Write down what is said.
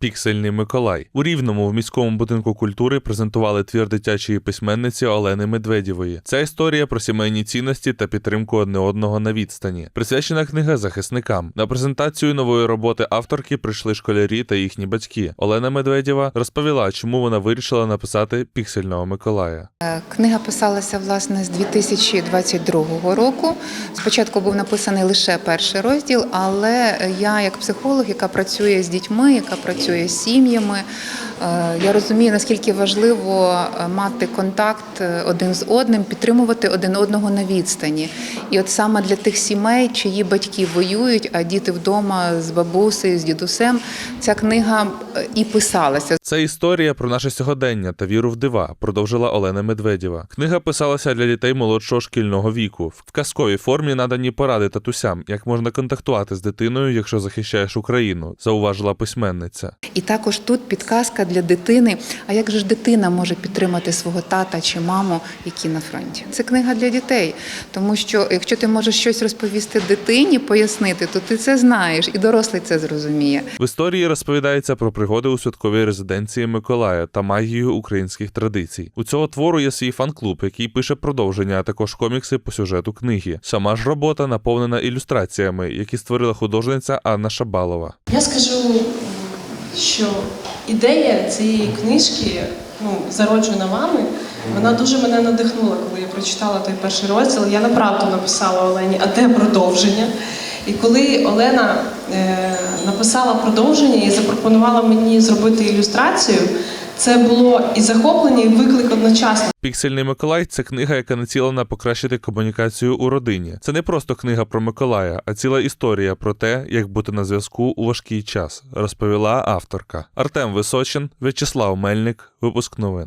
Піксельний Миколай у рівному в міському будинку культури презентували твір дитячої письменниці Олени Медведєвої. Ця історія про сімейні цінності та підтримку одне одного на відстані. Присвячена книга захисникам. На презентацію нової роботи авторки прийшли школярі та їхні батьки. Олена Медведєва розповіла, чому вона вирішила написати піксельного Миколая. Е, Книга писалася власне з 2022 року. Спочатку був написаний лише перший розділ, але я, як психолог, яка працює з дітьми, яка працює з сім'ями, я розумію, наскільки важливо е, мати контакт е, один з одним, підтримувати один одного на відстані. І от саме для тих сімей, чиї батьки воюють, а діти вдома з бабусею, з дідусем, ця книга е, і писалася. Це історія про наше сьогодення та віру в дива, продовжила Олена Медведєва. Книга писалася для дітей молодшого шкільного віку. В казковій формі надані поради татусям, як можна контактувати з дитиною, якщо захищаєш Україну, зауважила письменниця. І також тут підказка для дитини. А як же ж дитина може підтримати свого тата чи маму, які на фронті? Це книга для дітей, тому що якщо ти можеш щось розповісти дитині, пояснити, то ти це знаєш, і дорослий це зрозуміє. В історії розповідається про пригоди у святковій резиденції Миколая та магію українських традицій. У цього твору є свій фан-клуб, який пише продовження, а також комікси по сюжету книги. Сама ж робота наповнена ілюстраціями, які створила художниця Анна Шабалова. Я скажу, що ідея цієї книжки, ну, зароджена вами, вона дуже мене надихнула, коли я прочитала той перший розділ. Я направду написала Олені, а де продовження? І коли Олена е, написала продовження і запропонувала мені зробити ілюстрацію, це було і захоплення, і виклик одночасно. Піксельний Миколай це книга, яка націлена покращити комунікацію у родині. Це не просто книга про Миколая, а ціла історія про те, як бути на зв'язку у важкий час, розповіла авторка. Артем Височин, В'ячеслав Мельник, випуск новин.